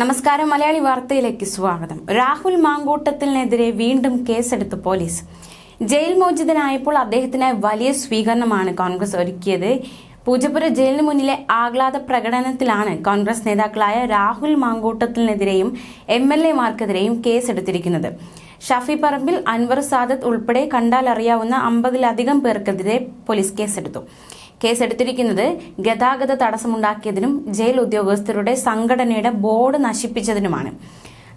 നമസ്കാരം മലയാളി വാർത്തയിലേക്ക് സ്വാഗതം. രാഹുൽ മാങ്കൂട്ടത്തിനെതിരെ വീണ്ടും കേസെടുത്ത് പോലീസ്. ജയിൽ മോചിതനായപ്പോൾ അദ്ദേഹത്തിനായി വലിയ സ്വീകരണമാണ് കോൺഗ്രസ് ഒരുക്കിയത്. പൂജപ്പുര ജയിലിന് മുന്നിലെ ആഹ്ലാദ പ്രകടനത്തിലാണ് കോൺഗ്രസ് നേതാക്കളായ രാഹുൽ മാങ്കൂട്ടത്തിനെതിരെയും എം എൽ എമാർക്കെതിരെയും കേസെടുത്തിരിക്കുന്നത്. ഷഫി പറമ്പിൽ അൻവർ സാദത്ത് ഉൾപ്പെടെ കണ്ടാലറിയാവുന്ന അമ്പതിലധികം പേർക്കെതിരെ പോലീസ് കേസെടുത്തു. കേസെടുത്തിരിക്കുന്നത് ഗതാഗത തടസ്സമുണ്ടാക്കിയതിനും ജയിൽ ഉദ്യോഗസ്ഥരുടെ സംഘടനയുടെ ബോർഡ് നശിപ്പിച്ചതിനുമാണ്.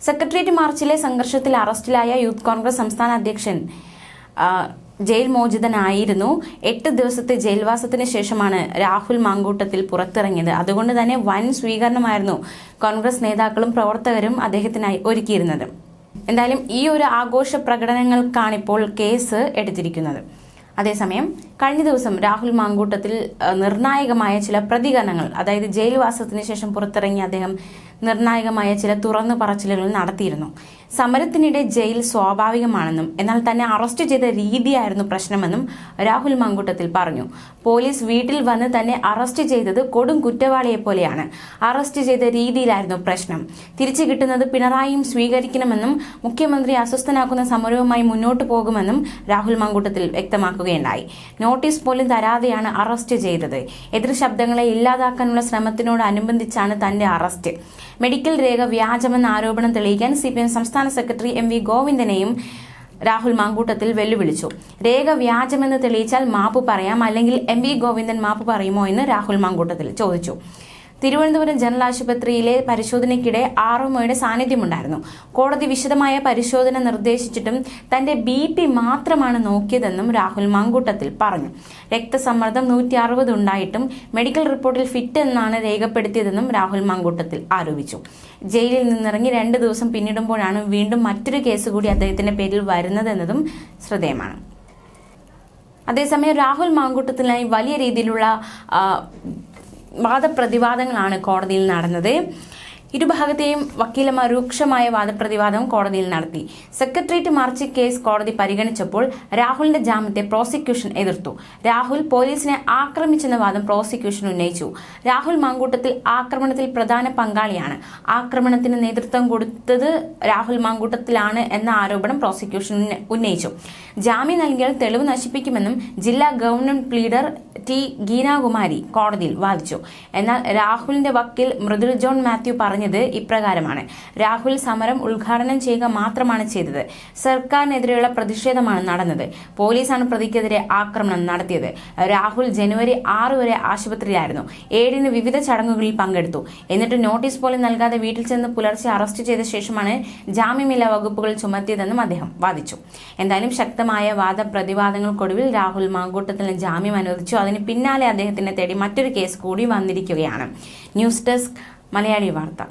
സെക്രട്ടേറിയറ്റ് മാർച്ചിലെ സംഘർഷത്തിൽ അറസ്റ്റിലായ യൂത്ത് കോൺഗ്രസ് സംസ്ഥാന അധ്യക്ഷൻ ജയിൽ മോചിതനായിരുന്നു. എട്ട് ദിവസത്തെ ജയിൽവാസത്തിന് ശേഷമാണ് രാഹുൽ മാങ്കൂട്ടത്തിൽ പുറത്തിറങ്ങിയത്. അതുകൊണ്ട് തന്നെ വൻ സ്വീകരണമായിരുന്നു കോൺഗ്രസ് നേതാക്കളും പ്രവർത്തകരും അദ്ദേഹത്തിനായി ഒരുക്കിയിരുന്നത്. എന്തായാലും ഈ ഒരു ആഘോഷ പ്രകടനങ്ങൾക്കാണിപ്പോൾ കേസ് എടുത്തിരിക്കുന്നത്. അതേസമയം കഴിഞ്ഞ ദിവസം രാഹുൽ മാങ്കൂട്ടത്തിൽ നിർണായകമായ ചില പ്രതികരണങ്ങൾ അതായത് ജയിൽവാസത്തിന് ശേഷം പുറത്തിറങ്ങിയ അദ്ദേഹം നിർണായകമായ ചില തുറന്നു പറച്ചിലുകൾ നടത്തിയിരുന്നു. സമരത്തിനിടെ ജയിൽ സ്വാഭാവികമാണെന്നും എന്നാൽ തന്നെ അറസ്റ്റ് ചെയ്ത രീതിയായിരുന്നു പ്രശ്നമെന്നും രാഹുൽ മാങ്കൂട്ടത്തിൽ പറഞ്ഞു. പോലീസ് വീട്ടിൽ വന്ന് തന്നെ അറസ്റ്റ് ചെയ്തത് കൊടും കുറ്റവാളിയെ പോലെയാണ്. അറസ്റ്റ് ചെയ്ത രീതിയിലായിരുന്നു പ്രശ്നം. തിരിച്ചു കിട്ടുന്നത് പിണറായിയും സ്വീകരിക്കണമെന്നും മുഖ്യമന്ത്രി അസ്വസ്ഥനാക്കുന്ന സമരവുമായി മുന്നോട്ട് പോകുമെന്നും രാഹുൽ മാങ്കൂട്ടത്തിൽ വ്യക്തമാക്കുകയുണ്ടായി. നോട്ടീസ് പോലും തരാതെയാണ് അറസ്റ്റ് ചെയ്തത്. എതിർ ശബ്ദങ്ങളെ ഇല്ലാതാക്കാനുള്ള ശ്രമത്തിനോടനുബന്ധിച്ചാണ് തന്റെ അറസ്റ്റ്. മെഡിക്കൽ രേഖ വ്യാജമെന്ന ആരോപണം തെളിയിക്കാൻ സി സംസ്ഥാന സെക്രട്ടറി എം വി ഗോവിന്ദനെയും രാഹുൽ മാങ്കൂട്ടത്തിൽ വെല്ലുവിളിച്ചു. രേഖ വ്യാജമെന്ന് തെളിയിച്ചാൽ മാപ്പ് പറയാം അല്ലെങ്കിൽ എം വി ഗോവിന്ദൻ മാപ്പ് പറയുമോ എന്ന് രാഹുൽ മാങ്കൂട്ടത്തിൽ ചോദിച്ചു. തിരുവനന്തപുരം ജനറൽ ആശുപത്രിയിലെ പരിശോധനയ്ക്കിടെ ആർഒമയുടെ സാന്നിധ്യമുണ്ടായിരുന്നു. കോടതി വിശദമായ പരിശോധന നിർദ്ദേശിച്ചിട്ടും തന്റെ ബി പി മാത്രമാണ് നോക്കിയതെന്നും രാഹുൽ മാങ്കൂട്ടത്തിൽ പറഞ്ഞു. രക്തസമ്മർദ്ദം നൂറ്റി അറുപത് ഉണ്ടായിട്ടും മെഡിക്കൽ റിപ്പോർട്ടിൽ ഫിറ്റ് എന്നാണ് രേഖപ്പെടുത്തിയതെന്നും രാഹുൽ മാങ്കൂട്ടത്തിൽ ആരോപിച്ചു. ജയിലിൽ നിന്നിറങ്ങി രണ്ട് ദിവസം പിന്നിടുമ്പോഴാണ് വീണ്ടും മറ്റൊരു കേസ് കൂടി അദ്ദേഹത്തിന്റെ പേരിൽ വരുന്നതെന്നതും ശ്രദ്ധേയമാണ്. അതേസമയം രാഹുൽ മാങ്കൂട്ടത്തിനായി വലിയ രീതിയിലുള്ള വാദപ്രതിവാദങ്ങളാണ് കോടതിയിൽ നടന്നത്. ഇരുഭാഗത്തെയും വക്കീലമാർ രൂക്ഷമായ വാദപ്രതിവാദം കോടതിയിൽ നടത്തി. സെക്രട്ടേറിയറ്റ് മാർച്ച് കേസ് കോടതി പരിഗണിച്ചപ്പോൾ രാഹുലിന്റെ ജാമ്യത്തെ പ്രോസിക്യൂഷൻ എതിർത്തു. രാഹുൽ പോലീസിനെ ആക്രമിച്ചെന്ന വാദം പ്രോസിക്യൂഷൻ ഉന്നയിച്ചു. രാഹുൽ മാങ്കൂട്ടത്തിൽ ആക്രമണത്തിൽ പ്രധാന പങ്കാളിയാണ്. ആക്രമണത്തിന് നേതൃത്വം കൊടുത്തത് രാഹുൽ മാങ്കൂട്ടത്തിലാണ് എന്ന ആരോപണം പ്രോസിക്യൂഷൻ ഉന്നയിച്ചു. ജാമ്യം നൽകിയാൽ തെളിവ് നശിപ്പിക്കുമെന്നും ജില്ലാ ഗവൺമെന്റ് പ്ലീഡർ ടി ഗീനാകുമാരി കോടതിയിൽ വാദിച്ചു. എന്നാൽ രാഹുലിന്റെ വക്കീൽ മൃദുൽ ജോൺ മാത്യു പറഞ്ഞത് ഇപ്രകാരമാണ്. രാഹുൽ സമരം ഉദ്ഘാടനം ചെയ്യുക മാത്രമാണ് ചെയ്തത്. സർക്കാരിനെതിരെയുള്ള പ്രതിഷേധമാണ് നടന്നത്. പോലീസാണ് പ്രതിക്കെതിരെ ആക്രമണം നടത്തിയത്. രാഹുൽ ജനുവരി ആറ് വരെ ആശുപത്രിയിലായിരുന്നു. ഏഴിന് വിവിധ ചടങ്ങുകളിൽ പങ്കെടുത്തു. എന്നിട്ട് നോട്ടീസ് പോലും നൽകാതെ വീട്ടിൽ ചെന്ന് പുലർച്ചെ അറസ്റ്റ് ചെയ്ത ശേഷമാണ് ജാമ്യമില്ലാ വകുപ്പുകൾ ചുമത്തിയതെന്നും അദ്ദേഹം വാദിച്ചു. എന്തായാലും ശക്തമായ വാദപ്രതിവാദങ്ങൾക്കൊടുവിൽ രാഹുൽ മാങ്കൂട്ടത്തിന് ജാമ്യം അനുവദിച്ചു. അതിന് പിന്നാലെ അദ്ദേഹത്തിനെ തേടി മറ്റൊരു കേസ് കൂടി വന്നിരിക്കുകയാണ്. ന്യൂസ് ഡെസ്ക് മലയാളി വാർത്ത.